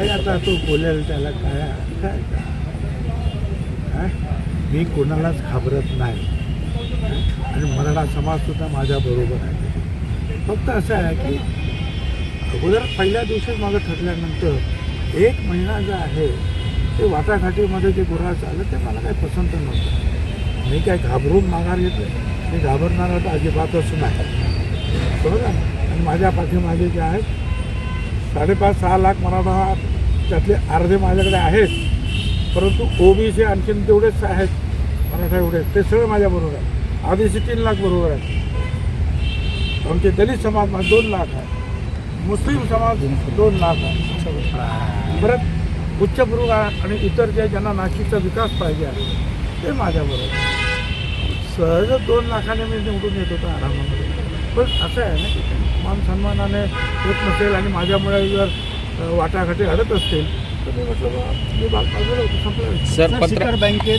काय आता तो बोलेल त्याला काय काय मी कोणालाच घाबरत नाही. आणि मराठा समाजसुद्धा माझ्याबरोबर माझ्या बरोबर आहे. फक्त असं आहे की अगोदर पहिल्या दिवशीच माझं ठरल्यानंतर एक महिना जो आहे ते वाटाघाटीमध्ये जे गुन्हा चाललं ते मला काही पसंत नव्हतं. मी काय घाबरून माघार घेतो मी घाबरणार तर अजिबातच नाही. बरोबर? आणि माझ्या पाठीमागे जे आहेत साडेपाच सहा लाख मराठा त्यातले अर्धे माझ्याकडे आहेत. परंतु ओबीसी आणखीन तेवढेच आहेत. मराठा एवढे. ते सगळे माझ्याबरोबर आहे आदिवासी तीन लाख बरोबर आहेत. आमचे दलित समाज मा- दोन लाख आहे. मुस्लिम समाज दोन लाख आहे. परत उच्चभ्रू आणि इतर जे ज्यांना नाशिकचा विकास पाहिजे आहे ते माझ्याबरोबर आहे. सहज दोन लाखाने मी निवडून येत होतो आरामामध्ये. पण असं आहे ना की मान सन्मानाने होत नसेल आणि माझ्यामुळे जर वाटाघाटी घडत असतील तर मी म्हटलं बा मी बाजूला होतो संपला. सर बँकेत